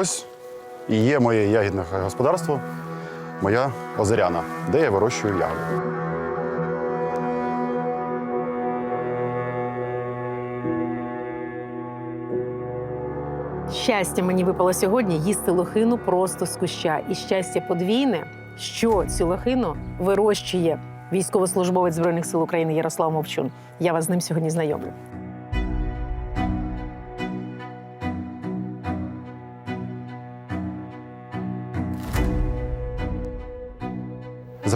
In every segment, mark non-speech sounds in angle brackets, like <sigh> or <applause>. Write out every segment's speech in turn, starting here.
Ось і є моє ягідне господарство, моя озеряна, де я вирощую ягоди. Щастя мені випало сьогодні їсти лохину просто з куща. І щастя подвійне, що цю лохину вирощує військовослужбовець Збройних сил України Ярослав Мовчун. Я вас з ним сьогодні знайомлю.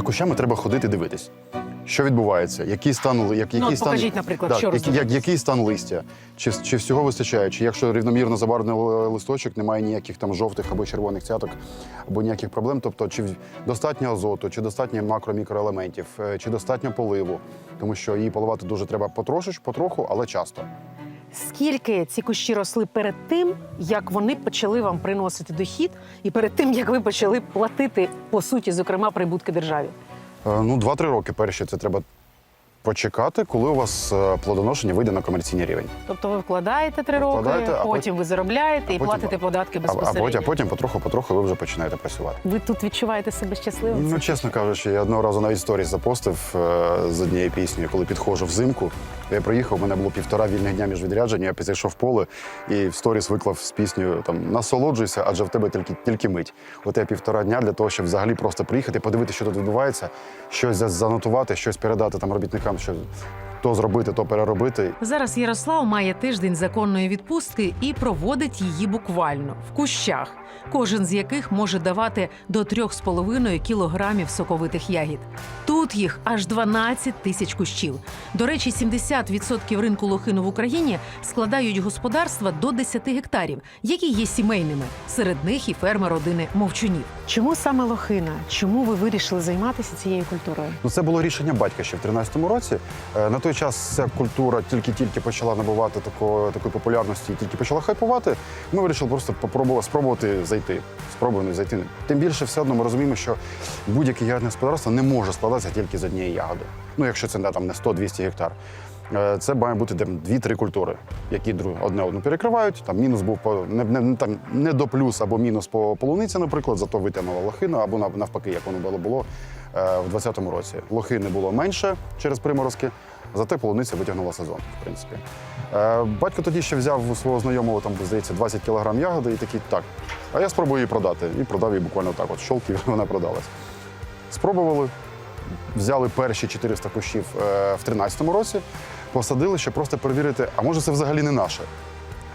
За кущами треба ходити дивитись. Що відбувається? Який стан, як, Ну, стан, покажіть, наприклад, Так, що який, як, який стан листя? Чи, чи всього вистачає? Чи якщо рівномірно забарвлений листочок, немає ніяких там жовтих або червоних цяток, або ніяких проблем. Тобто, чи достатньо азоту, чи достатньо макро-мікроелементів, е, чи достатньо поливу, тому що її поливати дуже треба потрошечку, потроху, але часто. Скільки ці кущі росли перед тим, як вони почали вам приносити дохід, і перед тим, як ви почали платити по суті, зокрема, прибутки державі? Е, Ну, 2-3 роки перші це треба почекати, коли у вас е, плодоношення вийде на комерційний рівень. Тобто ви вкладаєте три роки, Вкладаєте, а потім ви заробляєте і потім- платите податки А, а безпосередньо. потім, а потім потроху-потроху ви вже починаєте працювати. Ви тут відчуваєте себе щасливим? Ну, чесно кажучи, я одного разу навіть сторіс запостив е, з однією піснею, коли підходжу взимку. Я приїхав, у мене було півтора вільних дня між відрядження, я підійшов в поле і в сторіс виклав з піснею там насолоджуйся, адже в тебе тільки, тільки мить. От я півтора дня для того, щоб взагалі просто приїхати, подивитися, що тут відбувається, щось за- занотувати, щось передати там робітникам, що то зробити, то переробити. Зараз Ярослав має тиждень законної відпустки і проводить її буквально в кущах, кожен з яких може давати до 3,5 кілограмів соковитих ягід. Тут їх аж 12 тисяч кущів. До речі, 70% ринку лохину в Україні складають господарства до 10 гектарів, які є сімейними. Серед них і ферма родини мовчунів. Чому саме лохина? Чому ви вирішили займатися цією культурою? Ну, це було рішення батька ще в 13-му році. Е, На той час ця культура тільки-тільки почала набувати такої, такої популярності, і тільки почала хайпувати. Ми вирішили просто попробувати спробувати зайти. Спробуємо зайти. Тим більше, все одно ми розуміємо, що будь-яке ягідне господарство не може складатися тільки з однієї ягоди. Ну, якщо це да, там не 100-200 гектар. Е, Це має бути дві-три культури, які одне одну перекривають. Там мінус був по не, не, там, не до плюс або мінус по полуниці, наприклад, зато витягнула лохину, або навпаки, як воно було було е, в 20-му році. Лохини було менше через приморозки, зате полуниця витягнула сезон, в принципі. Е, Батько тоді ще взяв у свого знайомого, там, здається, 20 кілограм ягоди і такий, так, а я спробую її продати. І продав її буквально так, от щолки <laughs> вона продалась. Спробували, взяли перші 400 кущів в 13-му році, посадили, щоб просто перевірити, а може це взагалі не наше.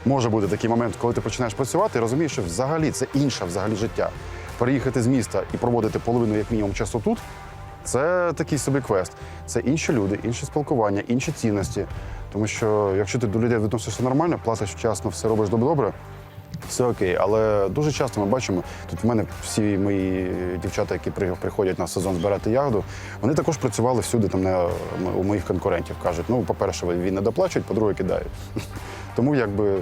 Може бути такий момент, коли ти починаєш працювати і розумієш, що взагалі це інше взагалі життя. Переїхати з міста і проводити половину, як мінімум, часу тут це такий собі квест. Це інші люди, інше спілкування, інші цінності. Тому що якщо ти до людей відносишся нормально, платиш вчасно, все робиш добре-добре, все окей. Але дуже часто ми бачимо, тут в мене всі мої дівчата, які приходять на сезон збирати ягоду, вони також працювали всюди там у моїх конкурентів. Кажуть, ну, по-перше, він не доплачують, по-друге, кидають. <laughs> Тому якби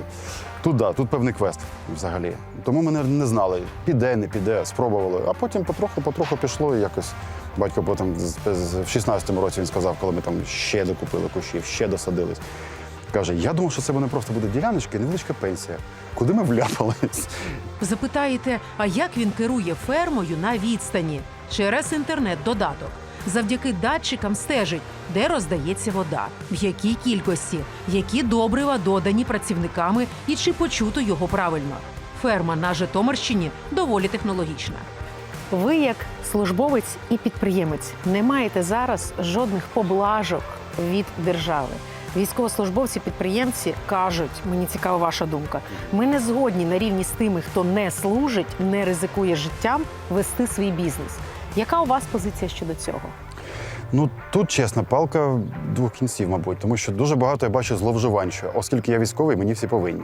тут да, тут певний квест взагалі. Тому ми не, знали, піде, не піде, спробували. А потім потроху, потроху пішло і якось. Батько потім в 16-му році він сказав, коли ми там ще докупили кущів, ще досадились. Каже, я думав, що це вони просто буде діляночки, невеличка пенсія. Куди ми вляпались? Запитаєте, а як він керує фермою на відстані через інтернет-додаток? Завдяки датчикам стежить, де роздається вода, в якій кількості, які добрива додані працівниками і чи почуто його правильно. Ферма на Житомирщині доволі технологічна. Ви, як службовець і підприємець, не маєте зараз жодних поблажок від держави. Військовослужбовці, підприємці кажуть, мені цікава ваша думка. Ми не згодні на рівні з тими, хто не служить, не ризикує життям, вести свій бізнес. Яка у вас позиція щодо цього? Ну тут чесна палка двох кінців, мабуть, тому що дуже багато я бачу зловживань, що оскільки я військовий, мені всі повинні.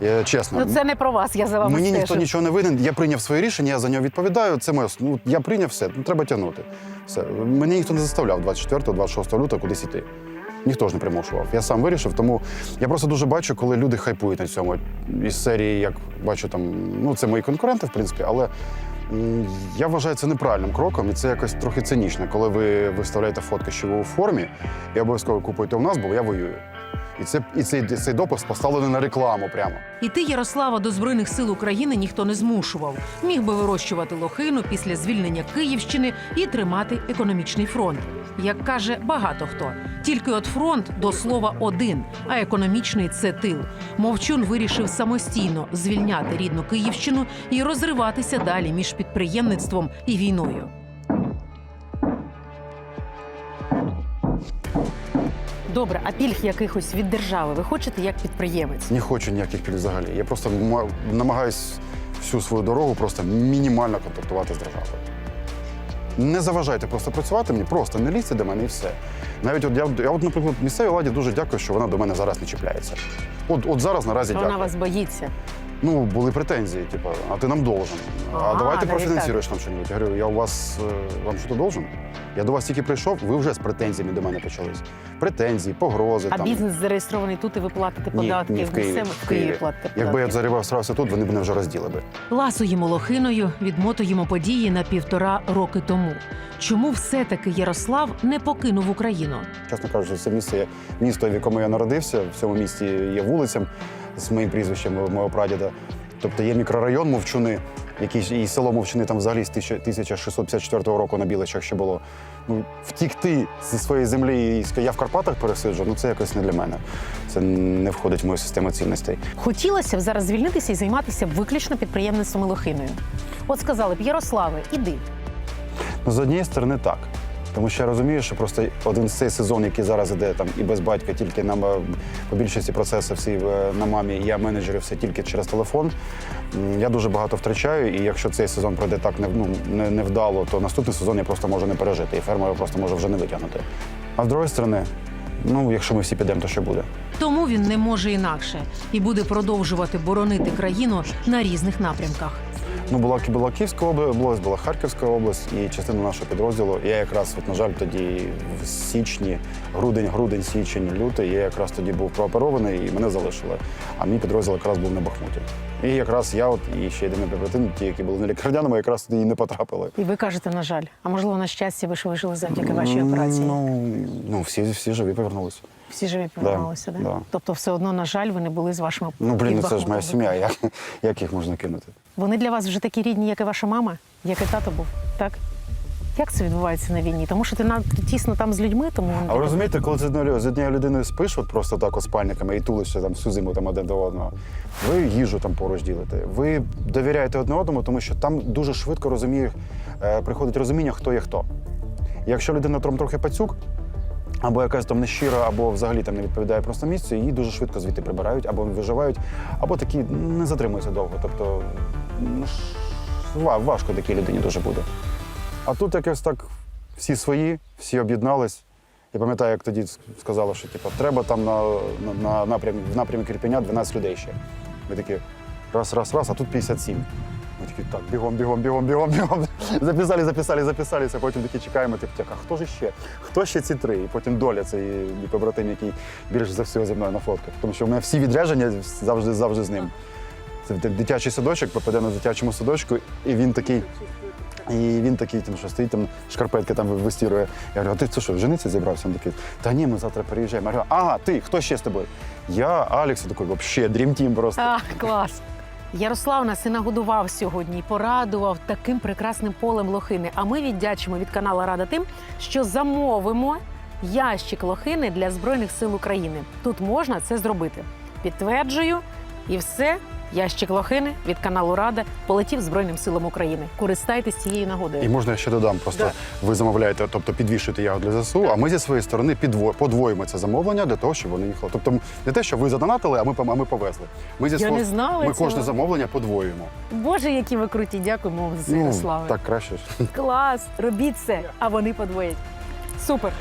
Я, чесно, Ну це не про вас. Я за вами мені ніхто нічого не винен. Я прийняв своє рішення, я за нього відповідаю. Це моє ну, я прийняв все. Ну треба тягнути. Все мене ніхто не заставляв 24-26 лютого кудись іти. Ніхто ж не примушував. Я сам вирішив, тому я просто дуже бачу, коли люди хайпують на цьому. Із серії, як бачу, там ну це мої конкуренти, в принципі, але я вважаю це неправильним кроком, і це якось трохи цинічно, коли ви виставляєте фотки, що ви у формі, і обов'язково купуєте у нас, бо я воюю. І це і цей, цей допис поставлений на рекламу прямо. Іти Ярослава до Збройних сил України ніхто не змушував. Міг би вирощувати лохину після звільнення Київщини і тримати економічний фронт. Як каже багато хто. Тільки от фронт до слова один, а економічний це тил. Мовчун вирішив самостійно звільняти рідну Київщину і розриватися далі між підприємництвом і війною. Добре, а пільг якихось від держави ви хочете як підприємець? Не хочу ніяких пільг взагалі. Я просто ма- намагаюсь всю свою дорогу просто мінімально контактувати з державою. Не заважайте просто працювати мені, просто не лізьте до мене і все. Навіть от я, я от, наприклад, місцевій владі дуже дякую, що вона до мене зараз не чіпляється. От, от зараз наразі Вона дякую. вас боїться. Ну, були претензії, типу, а ти нам должен. А, А, давайте профінансуєш нам щось. Я говорю, я у вас е, вам що должен? Я до вас тільки прийшов, ви вже з претензіями до мене почались. Претензії, погрози. А там. бізнес зареєстрований тут, і ви платите податки. ні, в Києві. Місцеві- в Києві платите Якби я податки. зареєструвався тут, вони б мене вже розділи би. Ласуємо лохиною, відмотуємо події на півтора роки тому. Чому все-таки Ярослав не покинув Україну? Чесно кажучи, це місце є місто, в якому я народився. В цьому місті є вулиця з моїм прізвищем мого прадіда. Тобто є мікрорайон Мовчуни, який і село мовчини там взагалі з 1654 року на Біличах ще було. Ну, втікти зі своєї землі і я в Карпатах пересиджу, ну це якось не для мене. Це не входить в мою систему цінностей. Хотілося б зараз звільнитися і займатися виключно підприємництвом і лохиною. От сказали б, Ярославе, іди. Ну, з однієї сторони, так. Тому що я розумію, що просто один з цей сезон, який зараз іде там і без батька, тільки нам е, по більшості процесів всі на мамі, я менеджерю все тільки через телефон. Я дуже багато втрачаю, і якщо цей сезон пройде так не, ну, не, невдало, то наступний сезон я просто можу не пережити, і фермер просто може вже не витягнути. А з другої сторони, ну якщо ми всі підемо, то що буде? Тому він не може інакше і буде продовжувати боронити країну на різних напрямках. Ну, була, була Київська область, була Харківська область і частина нашого підрозділу. Я якраз, от, на жаль, тоді в січні, грудень, грудень, січень, лютий, я якраз тоді був прооперований і мене залишили. А мій підрозділ якраз був на Бахмуті. І якраз я от і ще один побратим, ті, які були на лікарняному, якраз туди і не потрапили. І ви кажете, на жаль, а можливо, на щастя, ви ж вижили завдяки вашій операції. Ну, ну всі, всі живі повернулися. Всі живі повернулися, да? да. Тобто, все одно, на жаль, ви не були з вашими Ну, блін, ну це ж моя сім'я. Як, як їх можна кинути? Вони для вас вже такі рідні, як і ваша мама, як і тато був, так? Як це відбувається на війні? Тому що ти надто тісно там з людьми, тому А ви розумієте, коли з однією, з однією людиною спиш, от просто так от спальниками і тулишся там всю зиму там один до одного, ви їжу там поруч ділите. Ви довіряєте одне одному, тому що там дуже швидко розуміє, е, приходить розуміння, хто є хто. Якщо людина трохи пацюк, або якась там нещира, або взагалі там не відповідає просто місцю, її дуже швидко звідти прибирають, або виживають, або такі не затримуються довго. Тобто ну, важко такій людині дуже буде. А тут якось так всі свої, всі об'єднались. Я пам'ятаю, як тоді сказали, що типу, треба там на, на, на напрям, в напрямі Кирпеня 12 людей ще. Ми такі раз, раз, раз, а тут 57. Такі, так, бігом, бігом, бігом, бігом, бігом. <laughs> Записали, записали, записалися. Потім такі чекаємо, типу, так, а хто ж ще? Хто ще ці три? І потім доля цей побратим, який більше за всього зі мною на фотках. Тому що в мене всі відрядження завжди, завжди з ним. Це дитячий садочок, попаде на дитячому садочку, і він такий. І він такий, там, що стоїть, там шкарпетки там вистірує. Я говорю, а ти це що, жениться зібрався? Він такий, та ні, ми завтра переїжджаємо. Я говорю, ага, ти, хто ще з тобою? Я, Алекс, такий, взагалі, Team просто. А, клас. Ярослав нас і нагодував сьогодні, і порадував таким прекрасним полем лохини. А ми віддячимо від каналу Рада тим, що замовимо ящик лохини для Збройних сил України. Тут можна це зробити. Підтверджую, і все. Ящик лохини від каналу Рада полетів Збройним силам України. Користайтесь цією нагодою. І можна я ще додам, просто ви замовляєте, тобто підвішуєте ягоди для ЗСУ, а ми зі своєї сторони підво- подвоїмо це замовлення для того, щоб вони їхали. Тобто не те, що ви задонатили, а ми, а ми повезли. Ми зі Я свого- не знала Ми цього. кожне замовлення подвоюємо. Боже, які ви круті! Дякуємо вам за це, Ярославе. так краще. Клас! Робіть це, а вони подвоять. Супер!